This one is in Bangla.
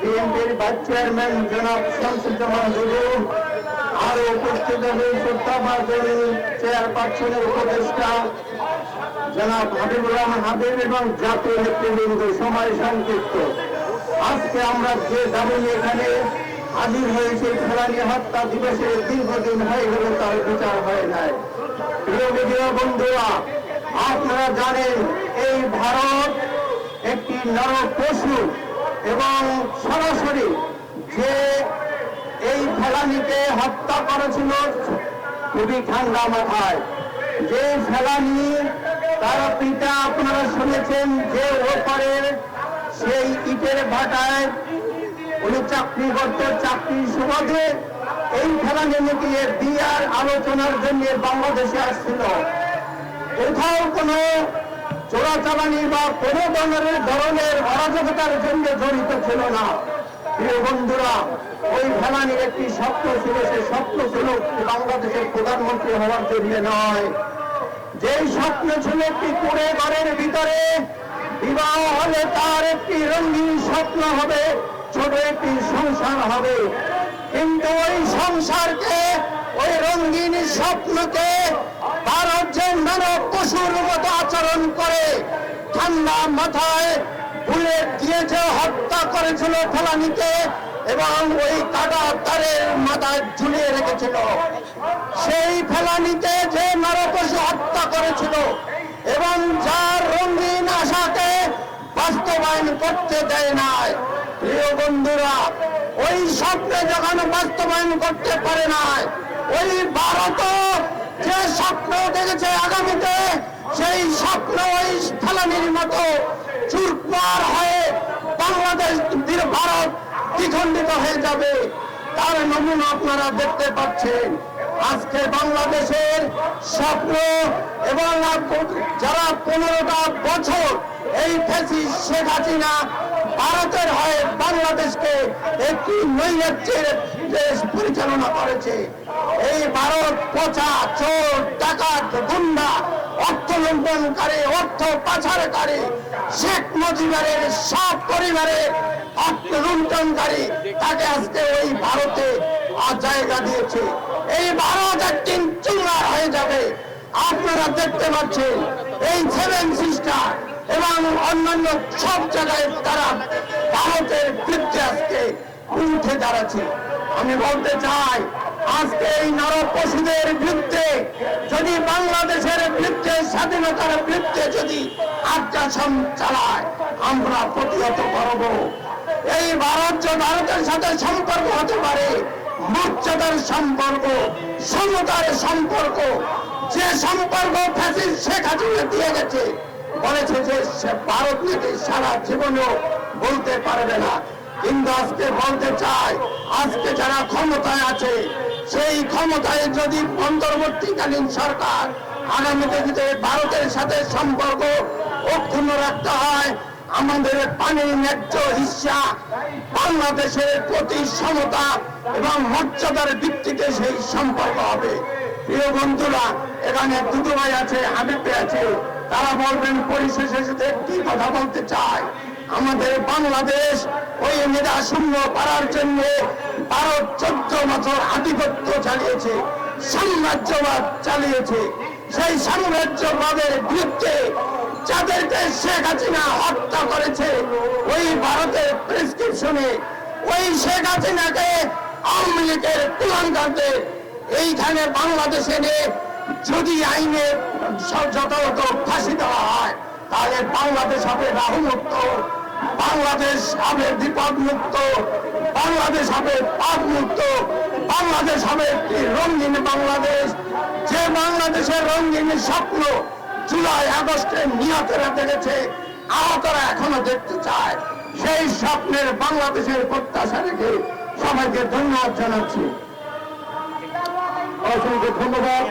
বিএনপির ভাইস চেয়ারম্যান জনাব উপস্থিত চেয়ারপারসনের উপদেষ্টা জনাব হাবিবুর রহমান হাবিব এবং জাতীয় নেতৃবৃন্দ সময় সংক্ষিপ্ত। আজকে আমরা যে দাবি এখানে হাজির হয়েছে, ফেলানি হত্যা দিবসের দীর্ঘদিন হয়ে গেল, তার বিচার হয় নাই। প্রিয় বন্ধুরা, আপনারা জানেন, এই ভারত নর পশু এবং সরাসরি যে এই ফেলানিকে হত্যা করেছিল খুবই ঠান্ডা মাথায়। যে ফেলানি তার পিতা আপনারা শুনেছেন যে ওপারের সেই ইটের ভাটায় উনি চাকরি করতে চাকরির সুবাদে এই ফেলানি মিটিয়ে বিয়ার আলোচনার জন্য বাংলাদেশে আসছিল। কোথাও কোনো চোরাচালানি বা কোনো ধরনের ধরনের অরাজকতার জন্য জড়িত ছিল না। প্রিয় বন্ধুরা, ওই ফেলানির একটি স্বপ্ন ছিল, সে স্বপ্ন ছিল বাংলাদেশের প্রধানমন্ত্রী হওয়ার জন্য নয়। যেই স্বপ্ন ছিল একটি কুড়ে ঘরের ভিতরে, বিবাহ হলে তার একটি রঙিন স্বপ্ন হবে, ছোট একটি সংসার হবে। কিন্তু ওই সংসারকে ওই রঙিন স্বপ্নকে ভারত যে মানব পশুর মতো আচরণ করে ঠান্ডা মাথায় বুলেট দিয়েছে হত্যা করেছিল ফেলানিকে এবং ওই কাটা তারের মাথায় ঝুলিয়ে রেখেছিল। সেই ফেলানিতে যে নরপশু হত্যা করেছিল এবং যার রঙিন আশাকে বাস্তবায়ন করতে দেয় নাই। প্রিয় বন্ধুরা, ওই স্বপ্নে যখন বাস্তবায়ন করতে পারে নাই ওই ভারত যে স্বপ্ন দেখেছে আগামীতে, সেই স্বপ্ন ওই ফেলানির মতো চুরপার হয়ে বাংলাদেশ ভারত দ্বিখণ্ডিত হয়ে যাবে। তার নমুনা আপনারা দেখতে পাচ্ছেন। আজকে বাংলাদেশের স্বপ্ন এবং যারা পনেরোটা বছর এই ফেসি শেখ হাসিনা ভারতের হয়ে বাংলাদেশকে একটি নৈরাজ্যের দেশ পরিচালনা করেছে। এই ভারত পচা চোর, ডাকাত, গুন্ডা, অর্থ লুণ্ঠনকারী, অর্থ পাচারকারী, শেখ মুজিবের সব পরিবারের অর্থ লুণ্ঠনকারী তাকে আজকে ওই ভারতে জায়গা দিয়েছে। এই ভারত একদিন চুঙ্গার হয়ে যাবে। আপনারা দেখতে পাচ্ছেন, এই সেভেন সিস্টার এবং অন্যান্য সব জায়গায় তারা ভারতের বিরুদ্ধে আজকে উঠে দাঁড়াচ্ছে। আমি বলতে চাই, আজকে এই নর পশুদের বিরুদ্ধে, যদি বাংলাদেশের বিরুদ্ধে, স্বাধীনতার বিরুদ্ধে যদি আত্মাসন চালায়, আমরা প্রতিহত করব। এই ভারত যে ভারতের সাথে সম্পর্ক হতে পারে, মর্যাদার সম্পর্ক, সমতার সম্পর্ক। যে সম্পর্ক ফ্যাসিস্ট শেখ হাসিনা দিয়ে গেছে, বলেছে যে ভারত নাকি সারা জীবনেও বলতে পারবে না। কিন্তু আজকে বলতে চাই আজকে যারা ক্ষমতায় আছে, সেই ক্ষমতায় যদি অন্তর্বর্তীকালীন সরকার আগামীতে যদি ভারতের সাথে সম্পর্ক অক্ষুণ্ণ রাখতে হয়, আমাদের পানির ন্যায্য হিসা বাংলাদেশের প্রতি সমতা এবং মর্যাদার ভিত্তিতে সেই সম্পর্ক হবে। প্রিয় বন্ধুরা, এখানে দুটো ভাই আছে, হাবিবে আছে, তারা বলবেন পরিশেষে শুধু একটি কথা বলতে চায় আমাদের বাংলাদেশ ওই মেধা শূন্য জন্য ভারত চোদ্দ বছর আধিপত্য চালিয়েছে, সাম্রাজ্যবাদ চালিয়েছে। সেই সাম্রাজ্যবাদের বিরুদ্ধে যাদেরকে শেখ হাসিনা হত্যা করেছে, ওই ভারতের প্রেসক্রিপশনে ওই শেখ হাসিনাকে আওয়ামী লীগের কুলাঙ্গারদের এইখানে বাংলাদেশে যদি আইনে যথাযথ ফাঁসি দেওয়া হয়, তাহলে বাংলাদেশ হবে রাহুমুক্ত বাংলাদেশ হবে বিপদ মুক্ত, বাংলাদেশ হবে পাপ মুক্ত, বাংলাদেশ হবে রঙিন বাংলাদেশ। যে বাংলাদেশের রঙিন স্বপ্ন জুলাই, আগস্টে নিহতরা দেখেছে আহতরা এখনও দেখতে চায়। সেই স্বপ্নের বাংলাদেশের প্রত্যাশা রেখে সবাইকে ধন্যবাদ জানাচ্ছি। অসংখ্য ধন্যবাদ।